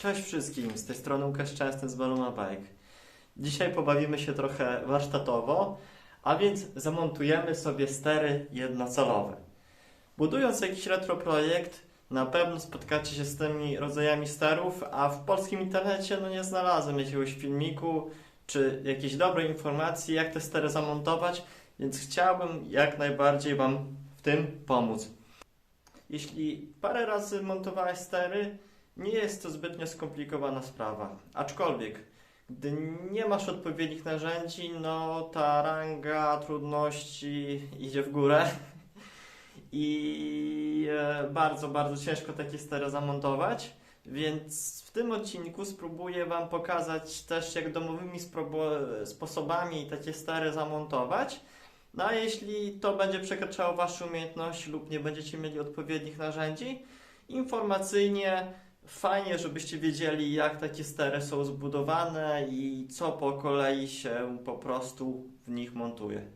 Cześć wszystkim, z tej strony Łukasz Częsny z Baluma Bike. Dzisiaj pobawimy się trochę warsztatowo, a więc zamontujemy sobie stery jednocalowe. Budując jakiś retro projekt, na pewno spotkacie się z tymi rodzajami sterów, a w polskim internecie no nie znalazłem jakiegoś filmiku czy jakiejś dobrej informacji, jak te stery zamontować, więc chciałbym jak najbardziej Wam w tym pomóc. Jeśli parę razy montowałeś stery, nie jest to zbytnio skomplikowana sprawa. Aczkolwiek, gdy nie masz odpowiednich narzędzi, no ta ranga trudności idzie w górę. I e, bardzo, bardzo ciężko takie stery zamontować. Więc w tym odcinku spróbuję Wam pokazać też, jak domowymi sposobami takie stery zamontować. No a jeśli to będzie przekraczało Wasze umiejętności lub nie będziecie mieli odpowiednich narzędzi, informacyjnie fajnie, żebyście wiedzieli, jak takie stery są zbudowane i co po kolei się po prostu w nich montuje.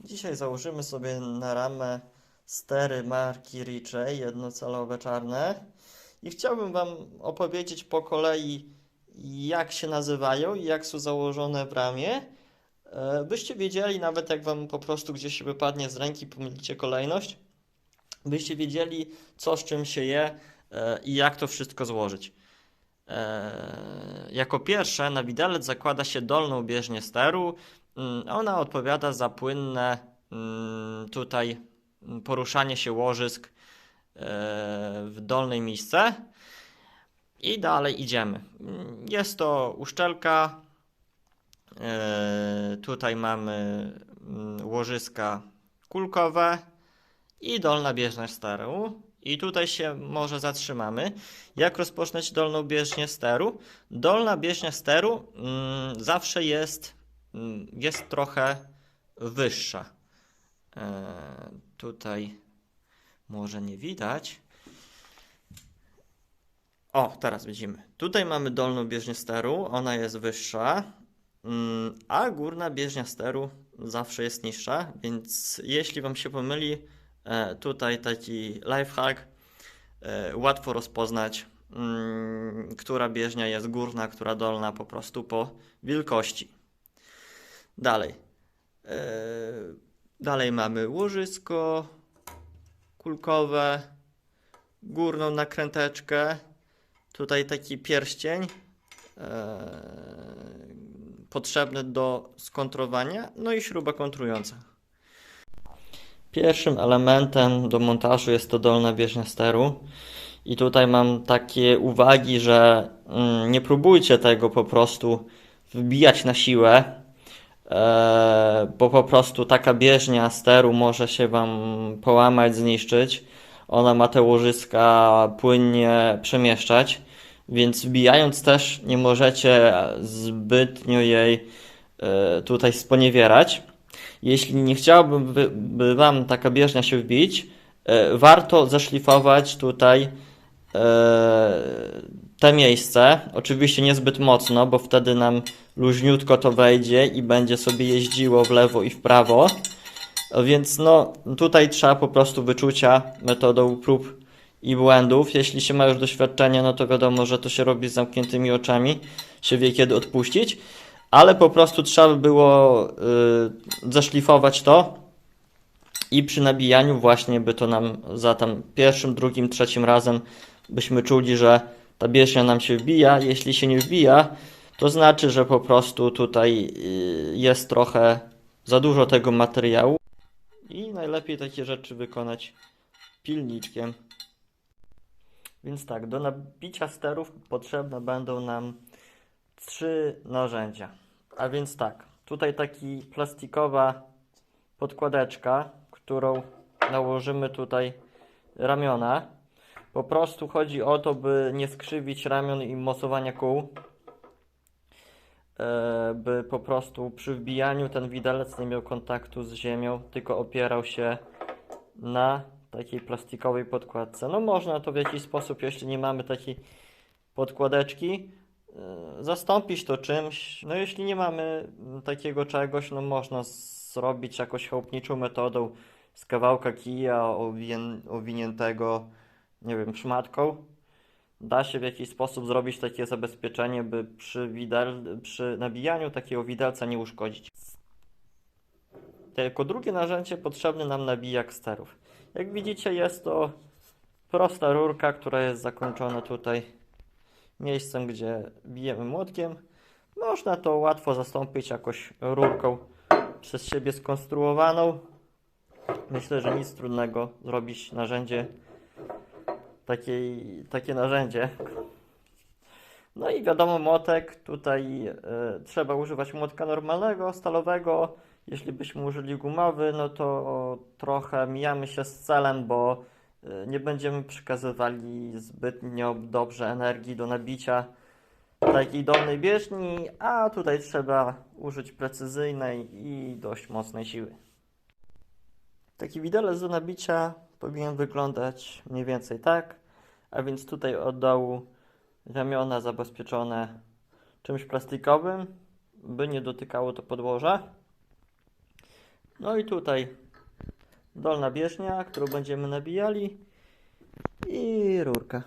Dzisiaj założymy sobie na ramę stery marki Ritchey, jednocalowe czarne. I chciałbym Wam opowiedzieć po kolei, jak się nazywają i jak są założone w ramię. E, Byście wiedzieli, nawet jak Wam po prostu gdzieś się wypadnie z ręki, pomylicie kolejność, byście wiedzieli, co z czym się je i jak to wszystko złożyć. E, Jako pierwsze na widelec zakłada się dolną bieżnię steru. Mm, Ona odpowiada za płynne mm, tutaj mm, poruszanie się łożysk e, w dolnej misce. I dalej idziemy. Jest to uszczelka. E, Tutaj mamy łożyska kulkowe i dolna bieżnia steru. I tutaj się może zatrzymamy. Jak rozpocząć dolną bieżnię steru? Dolna bieżnia steru mm, zawsze jest, mm, jest trochę wyższa. E, tutaj może nie widać. O, teraz widzimy. Tutaj mamy dolną bieżnię steru, ona jest wyższa, mm, a górna bieżnia steru zawsze jest niższa, więc jeśli Wam się pomyli, tutaj taki lifehack, e, łatwo rozpoznać, mm, która bieżnia jest górna, która dolna po prostu po wielkości. Dalej. E, Dalej mamy łożysko kulkowe, górną nakręteczkę, tutaj taki pierścień e, potrzebny do skontrowania, no i śruba kontrująca. Pierwszym elementem do montażu jest to dolna bieżnia steru. I tutaj mam takie uwagi, że mm, nie próbujcie tego po prostu wbijać na siłę, e, bo po prostu taka bieżnia steru może się Wam połamać, zniszczyć. Ona ma te łożyska płynnie przemieszczać, więc wbijając też nie możecie zbytnio jej e, tutaj sponiewierać. Jeśli nie chciałbym, by, Wam taka bieżnia się wbić, e, warto zaszlifować tutaj e, te miejsce. Oczywiście niezbyt mocno, bo wtedy nam luźniutko to wejdzie i będzie sobie jeździło w lewo i w prawo. Więc no, tutaj trzeba po prostu wyczucia metodą prób i błędów. Jeśli się ma już doświadczenie, no to wiadomo, że to się robi z zamkniętymi oczami, się wie kiedy odpuścić, ale po prostu trzeba by było y, zaszlifować to i przy nabijaniu właśnie by to nam za tam pierwszym, drugim, trzecim razem byśmy czuli, że ta bieżnia nam się wbija. Jeśli się nie wbija, to znaczy, że po prostu tutaj y, jest trochę za dużo tego materiału i najlepiej takie rzeczy wykonać pilniczkiem. Więc tak, do nabicia sterów potrzebne będą nam trzy narzędzia. A więc tak, tutaj taki plastikowa podkładeczka, którą nałożymy tutaj ramiona. Po prostu chodzi o to, by nie skrzywić ramion i mocowania kół. E, by po prostu przy wbijaniu ten widelec nie miał kontaktu z ziemią, tylko opierał się na takiej plastikowej podkładce. No można to w jakiś sposób, jeśli nie mamy takiej podkładeczki, zastąpić to czymś. No jeśli nie mamy takiego czegoś, no można zrobić jakąś chałupniczą metodą z kawałka kija owin- owiniętego, nie wiem, szmatką. da się w jakiś sposób zrobić takie zabezpieczenie, by przy, widel, przy nabijaniu takiego widelca nie uszkodzić. Jako drugie narzędzie potrzebny nam nabijak sterów. Jak widzicie jest to prosta rurka, która jest zakończona tutaj miejscem, gdzie bijemy młotkiem. Można to łatwo zastąpić jakoś rurką przez siebie skonstruowaną. Myślę, że nic trudnego zrobić narzędzie, takiej, takie narzędzie. No i wiadomo, młotek, tutaj e, trzeba używać młotka normalnego, stalowego. Jeśli byśmy użyli gumowy, no to trochę mijamy się z celem, bo nie będziemy przekazywali zbytnio dobrze energii do nabicia takiej dolnej bieżni, a tutaj trzeba użyć precyzyjnej i dość mocnej siły. Taki widelec do nabicia powinien wyglądać mniej więcej tak, a więc tutaj od dołu ramiona zabezpieczone czymś plastikowym, by nie dotykało to podłoża. No i tutaj dolna bieżnia, którą będziemy nabijali i rurka.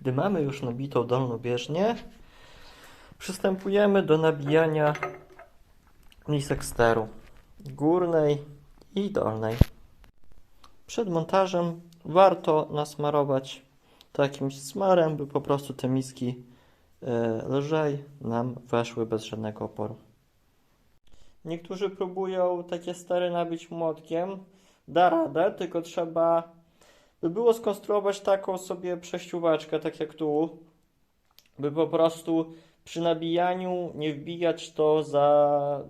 Gdy mamy już nabitą dolną bieżnię, przystępujemy do nabijania lisek steru górnej i dolnej. Przed montażem warto nasmarować to jakimś smarem, by po prostu te miski e, lżej nam weszły bez żadnego oporu. Niektórzy próbują takie stery nabić młotkiem. Da radę, tylko trzeba by było skonstruować taką sobie przejścióweczkę, tak jak tu, by po prostu przy nabijaniu nie wbijać to za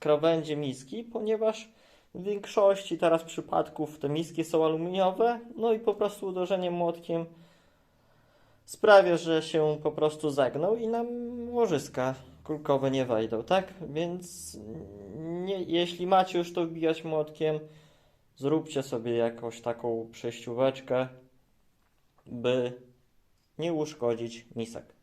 krawędzie miski, ponieważ w większości teraz przypadków te miski są aluminiowe, no i po prostu uderzenie młotkiem sprawia, że się po prostu zagną i nam łożyska kulkowe nie wejdą, tak? Więc nie, jeśli macie już to wbijać młotkiem, zróbcie sobie jakąś taką przejścióweczkę, by nie uszkodzić misek.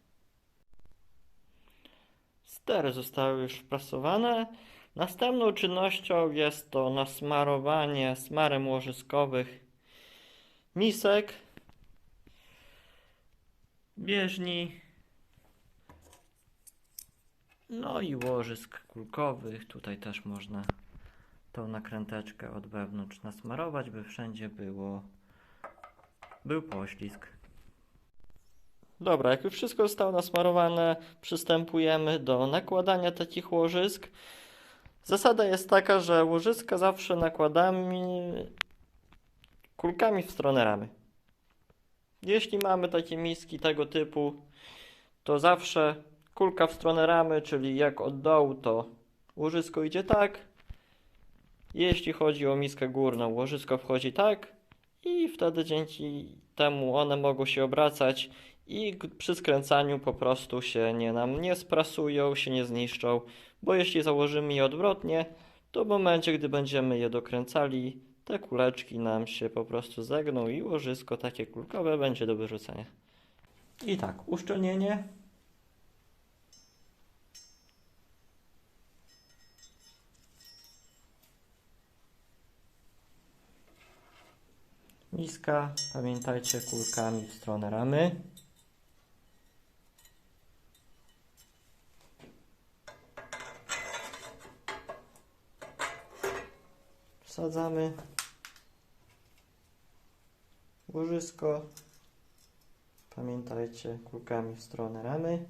Stery zostały już wprasowane. Następną czynnością jest to nasmarowanie smarem łożyskowych misek, bieżni, no i łożysk kulkowych. Tutaj też można tą nakręteczkę od wewnątrz nasmarować, by wszędzie było był poślizg. Dobra, jak już wszystko zostało nasmarowane, przystępujemy do nakładania takich łożysk. Zasada jest taka, że łożyska zawsze nakładamy kulkami w stronę ramy. Jeśli mamy takie miski tego typu, to zawsze kulka w stronę ramy, czyli jak od dołu, to łożysko idzie tak. Jeśli chodzi o miskę górną, łożysko wchodzi tak i wtedy dzięki temu one mogą się obracać i przy skręcaniu po prostu się nie nam nie sprasują, się nie zniszczą, bo jeśli założymy je odwrotnie, to w momencie, gdy będziemy je dokręcali, te kuleczki nam się po prostu zegną i łożysko takie kulkowe będzie do wyrzucenia. I tak, uszczelnienie. Miska, pamiętajcie, kulkami w stronę ramy. Wsadzamy łożysko. Pamiętajcie, kulkami w stronę ramy.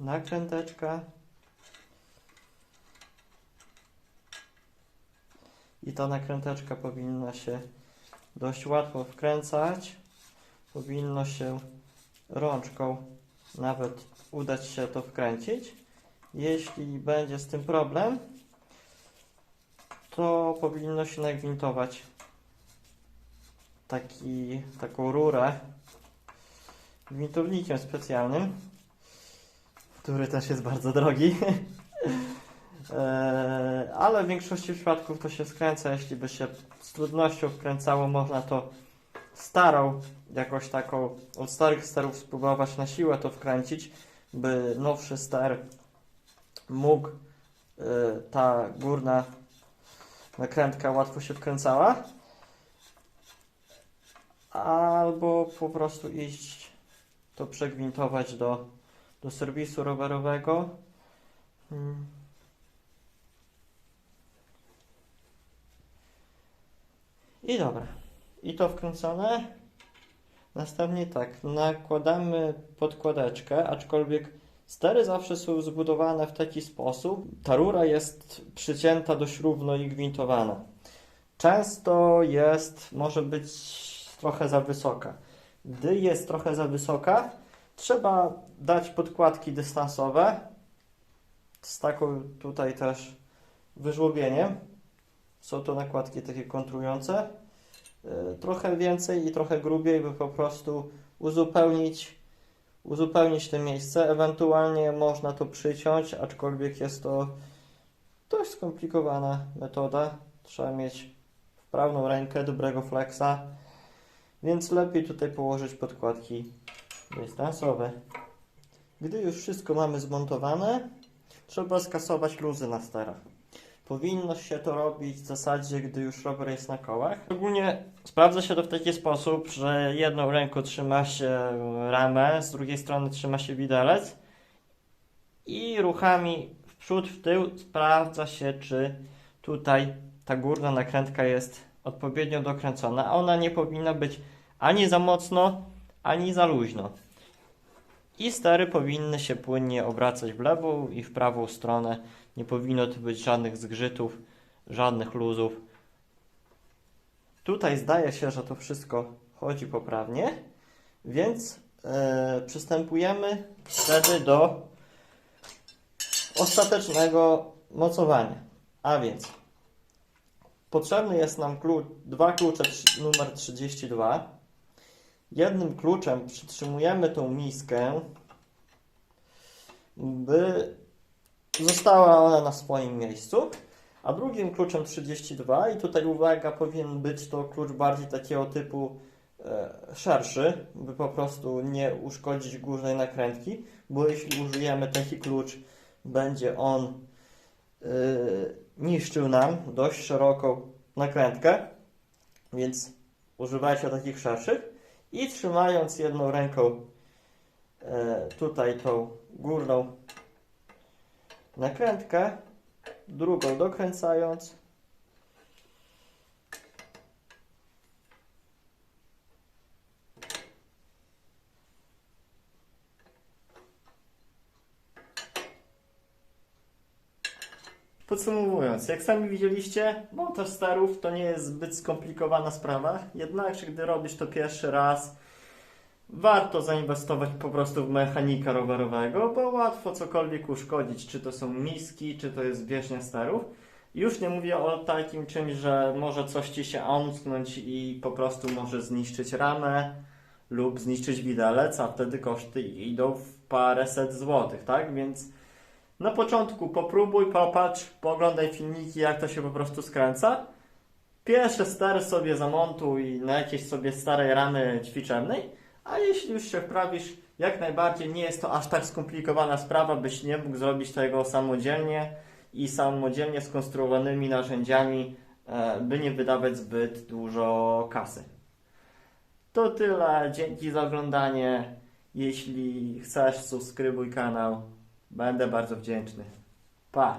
Nakręteczka. I ta nakręteczka powinna się dość łatwo wkręcać. Powinno się rączką nawet udać się to wkręcić. Jeśli będzie z tym problem, to powinno się nagwintować taki, taką rurę gwintownikiem specjalnym, który też jest bardzo drogi. Eee, ale w większości przypadków to się skręca. Jeśli by się z trudnością wkręcało, można to starą, jakoś taką od starych sterów spróbować na siłę to wkręcić, by nowszy ster mógł e, ta górna nakrętka łatwo się wkręcała. albo po prostu iść to przegwintować do, do serwisu rowerowego. Mm. I dobra. I to wkręcone. Następnie tak, nakładamy podkładeczkę, aczkolwiek stery zawsze są zbudowane w taki sposób. Ta rura jest przycięta dość równo i gwintowana. Często jest, może być trochę za wysoka. Gdy jest trochę za wysoka, trzeba dać podkładki dystansowe z taką tutaj też wyżłobieniem. Są to nakładki takie kontrujące. Y, Trochę więcej i trochę grubiej, by po prostu uzupełnić, uzupełnić to miejsce. Ewentualnie można to przyciąć, aczkolwiek jest to dość skomplikowana metoda. Trzeba mieć wprawną rękę, dobrego flexa, więc lepiej tutaj położyć podkładki dystansowe. Gdy już wszystko mamy zmontowane, trzeba skasować luzy na sterach. Powinno się to robić w zasadzie, gdy już rower jest na kołach. Ogólnie sprawdza się to w taki sposób, że jedną ręką trzyma się ramę, z drugiej strony trzyma się widelec i ruchami w przód, w tył sprawdza się, czy tutaj ta górna nakrętka jest odpowiednio dokręcona, ona nie powinna być ani za mocno, ani za luźno. I stery powinny się płynnie obracać w lewą i w prawą stronę. Nie powinno tu być żadnych zgrzytów, żadnych luzów. Tutaj zdaje się, że to wszystko chodzi poprawnie, więc e, przystępujemy wtedy do ostatecznego mocowania. A więc potrzebny jest nam klucz, dwa klucze numer 32. Jednym kluczem przytrzymujemy tą miskę, by została ona na swoim miejscu, a drugim kluczem 32 i tutaj uwaga, powinien być to klucz bardziej takiego typu e, szerszy, by po prostu nie uszkodzić górnej nakrętki, bo jeśli użyjemy taki klucz, będzie on e, niszczył nam dość szeroką nakrętkę, więc używajcie takich szerszych i trzymając jedną ręką e, tutaj tą górną nakrętkę, drugą dokręcając. Podsumowując, jak sami widzieliście, montaż sterów to nie jest zbyt skomplikowana sprawa, jednakże gdy robisz to pierwszy raz, warto zainwestować po prostu w mechanika rowerowego, bo łatwo cokolwiek uszkodzić, czy to są miski, czy to jest bieżnia sterów. Już nie mówię o takim czymś, że może coś ci się omsknąć i po prostu może zniszczyć ramę lub zniszczyć widelec, a wtedy koszty idą w paręset złotych, tak? Więc na początku popróbuj, popatrz, pooglądaj filmiki, jak to się po prostu skręca. Pierwsze stery sobie zamontuj na jakiejś sobie starej ramy ćwiczebnej, a jeśli już się wprawisz, jak najbardziej nie jest to aż tak skomplikowana sprawa, byś nie mógł zrobić tego samodzielnie i samodzielnie skonstruowanymi narzędziami, e, by nie wydawać zbyt dużo kasy. To tyle, dzięki za oglądanie. Jeśli chcesz, subskrybuj kanał. Będę bardzo wdzięczny. Pa!